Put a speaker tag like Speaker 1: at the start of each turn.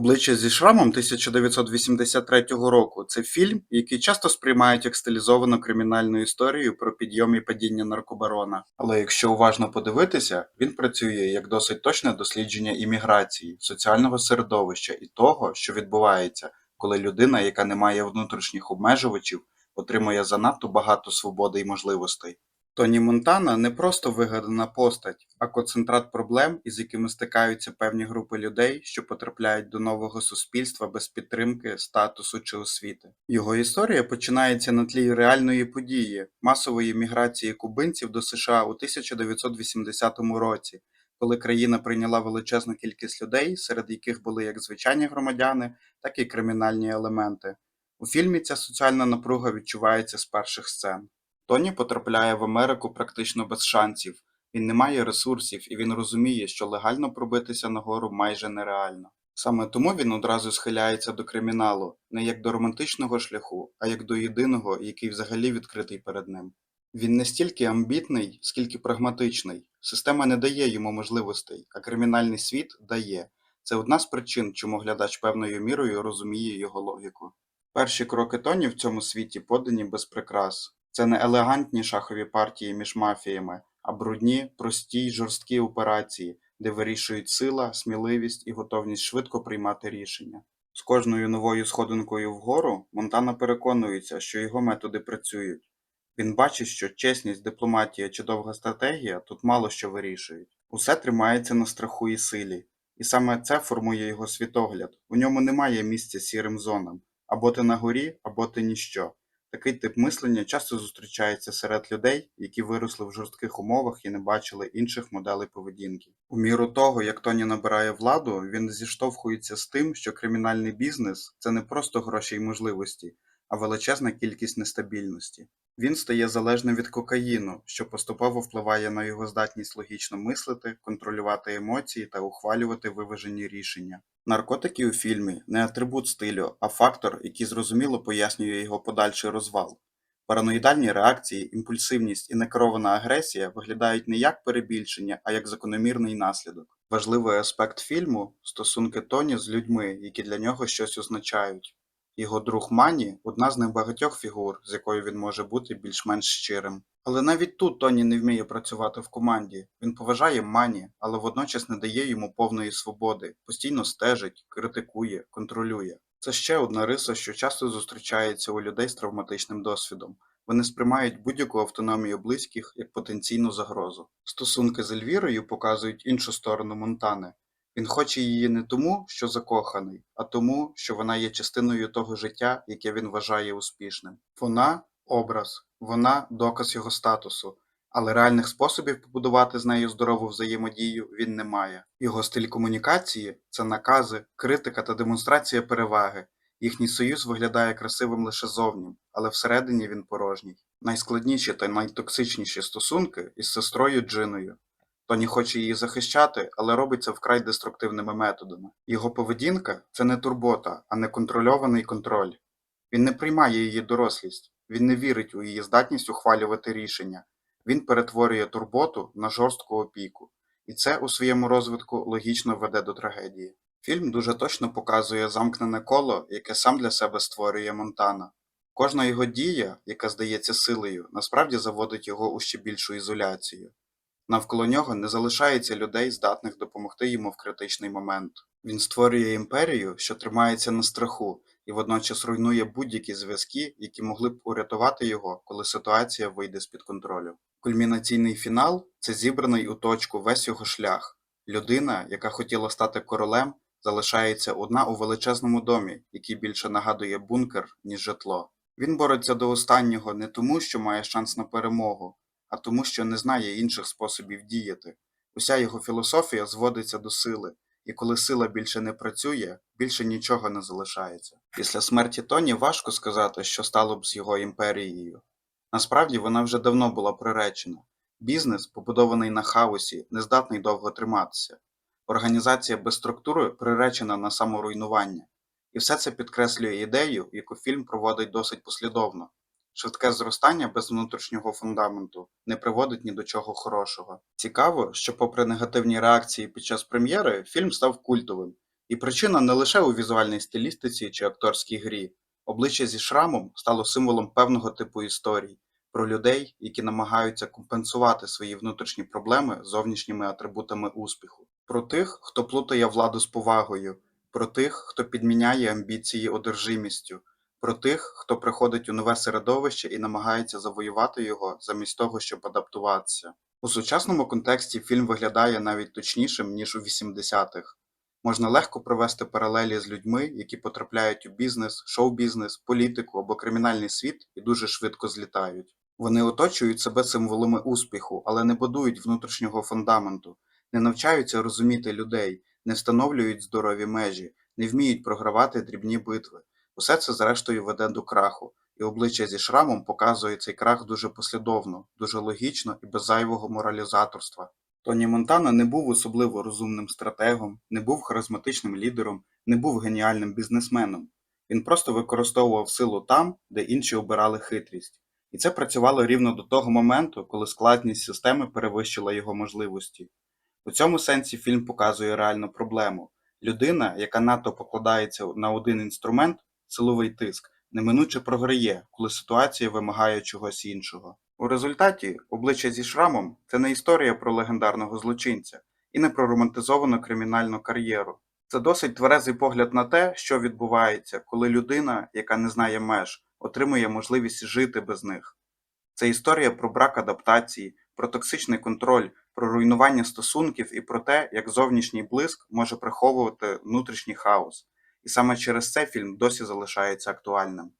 Speaker 1: Обличчя зі шрамом 1983 року це фільм, який часто сприймають як стилізовану кримінальну історію про підйом і падіння наркобарона. Але якщо уважно подивитися, він працює як досить точне дослідження імміграції, соціального середовища і того, що відбувається, коли людина, яка не має внутрішніх обмежувачів, отримує занадто багато свободи і можливостей. Тоні Монтана не просто вигадана постать, а концентрат проблем, із якими стикаються певні групи людей, що потрапляють до нового суспільства без підтримки, статусу чи освіти. Його історія починається на тлі реальної події масової міграції кубинців до США у 1980 році, коли країна прийняла величезну кількість людей, серед яких були як звичайні громадяни, так і кримінальні елементи. У фільмі ця соціальна напруга відчувається з перших сцен. Тоні потрапляє в Америку практично без шансів. Він не має ресурсів і він розуміє, що легально пробитися нагору майже нереально. Саме тому він одразу схиляється до криміналу, не як до романтичного шляху, а як до єдиного, який взагалі відкритий перед ним. Він не стільки амбітний, скільки прагматичний. Система не дає йому можливостей, а кримінальний світ дає. Це одна з причин, чому глядач певною мірою розуміє його логіку. Перші кроки Тоні в цьому світі подані без прикрас. Це не елегантні шахові партії між мафіями, а брудні, прості й жорсткі операції, де вирішують сила, сміливість і готовність швидко приймати рішення. З кожною новою сходинкою вгору Монтана переконується, що його методи працюють. Він бачить, що чесність, дипломатія чи довга стратегія тут мало що вирішують. Усе тримається на страху і силі, і саме це формує його світогляд. У ньому немає місця сірим зонам або ти на горі, або ти ніщо. Такий тип мислення часто зустрічається серед людей, які виросли в жорстких умовах і не бачили інших моделей поведінки. У міру того, як Тоні набирає владу, він зіштовхується з тим, що кримінальний бізнес це не просто гроші й можливості, а величезна кількість нестабільності. Він стає залежним від кокаїну, що поступово впливає на його здатність логічно мислити, контролювати емоції та ухвалювати виважені рішення. Наркотики у фільмі не атрибут стилю, а фактор, який зрозуміло пояснює його подальший розвал. Параноїдальні реакції, імпульсивність і некерована агресія виглядають не як перебільшення, а як закономірний наслідок. Важливий аспект фільму стосунки Тоні з людьми, які для нього щось означають. Його друг Мані одна з небагатьох фігур, з якою він може бути більш-менш щирим. Але навіть тут Тоні не вміє працювати в команді. Він поважає Мані, але водночас не дає йому повної свободи, постійно стежить, критикує, контролює. Це ще одна риса, що часто зустрічається у людей з травматичним досвідом. Вони сприймають будь-яку автономію близьких як потенційну загрозу. Стосунки з Ельвірою показують іншу сторону Монтани. Він хоче її не тому, що закоханий, а тому, що вона є частиною того життя, яке він вважає успішним. Вона образ, вона доказ його статусу, але реальних способів побудувати з нею здорову взаємодію він не має. Його стиль комунікації це накази, критика та демонстрація переваги. Їхній союз виглядає красивим лише зовні, але всередині він порожній. Найскладніші та найтоксичніші стосунки із сестрою Джиною. Тоні хоче її захищати, але робить це вкрай деструктивними методами. Його поведінка це не турбота, а неконтрольований контроль. Він не приймає її дорослість, він не вірить у її здатність ухвалювати рішення. Він перетворює турботу на жорстку опіку, і це у своєму розвитку логічно веде до трагедії. Фільм дуже точно показує замкнене коло, яке сам для себе створює Монтана. Кожна його дія, яка здається силою, насправді заводить його у ще більшу ізоляцію. Навколо нього не залишається людей, здатних допомогти йому в критичний момент. Він створює імперію, що тримається на страху, і водночас руйнує будь-які зв'язки, які могли б урятувати його, коли ситуація вийде з-під контролю. Кульмінаційний фінал це зібраний у точку весь його шлях. Людина, яка хотіла стати королем, залишається одна у величезному домі, який більше нагадує бункер, ніж житло. Він бореться до останнього не тому, що має шанс на перемогу, а тому, що не знає інших способів діяти. Уся його філософія зводиться до сили, і коли сила більше не працює, більше нічого не залишається. Після смерті Тоні важко сказати, що стало б з його імперією. Насправді вона вже давно була приречена. Бізнес, побудований на хаосі, не здатний довго триматися. Організація без структури приречена на саморуйнування. І все це підкреслює ідею, яку фільм проводить досить послідовно. Швидке зростання без внутрішнього фундаменту не приводить ні до чого хорошого. Цікаво, що попри негативні реакції під час прем'єри, фільм став культовим. І причина не лише у візуальній стилістиці чи акторській грі. Обличчя зі шрамом стало символом певного типу історій про людей, які намагаються компенсувати свої внутрішні проблеми зовнішніми атрибутами успіху, про тих, хто плутає владу з повагою, про тих, хто підміняє амбіції одержимістю, про тих, хто приходить у нове середовище і намагається завоювати його замість того, щоб адаптуватися. У сучасному контексті фільм виглядає навіть точнішим, ніж у 80-х. Можна легко провести паралелі з людьми, які потрапляють у бізнес, шоу-бізнес, політику або кримінальний світ і дуже швидко злітають. Вони оточують себе символами успіху, але не будують внутрішнього фундаменту, не навчаються розуміти людей, не встановлюють здорові межі, не вміють програвати дрібні битви. Усе це зрештою веде до краху, і обличчя зі шрамом показує цей крах дуже послідовно, дуже логічно і без зайвого моралізаторства. Тоні Монтана не був особливо розумним стратегом, не був харизматичним лідером, не був геніальним бізнесменом. Він просто використовував силу там, де інші обирали хитрість. І це працювало рівно до того моменту, коли складність системи перевищила його можливості. У цьому сенсі фільм показує реальну проблему. Людина, яка надто покладається на один інструмент, силовий тиск, неминуче програє, коли ситуація вимагає чогось іншого. У результаті обличчя зі шрамом це не історія про легендарного злочинця і не про романтизовану кримінальну кар'єру. Це досить тверезий погляд на те, що відбувається, коли людина, яка не знає меж, отримує можливість жити без них. Це історія про брак адаптації, про токсичний контроль, про руйнування стосунків і про те, як зовнішній блиск може приховувати внутрішній хаос. І саме через це фільм досі залишається актуальним.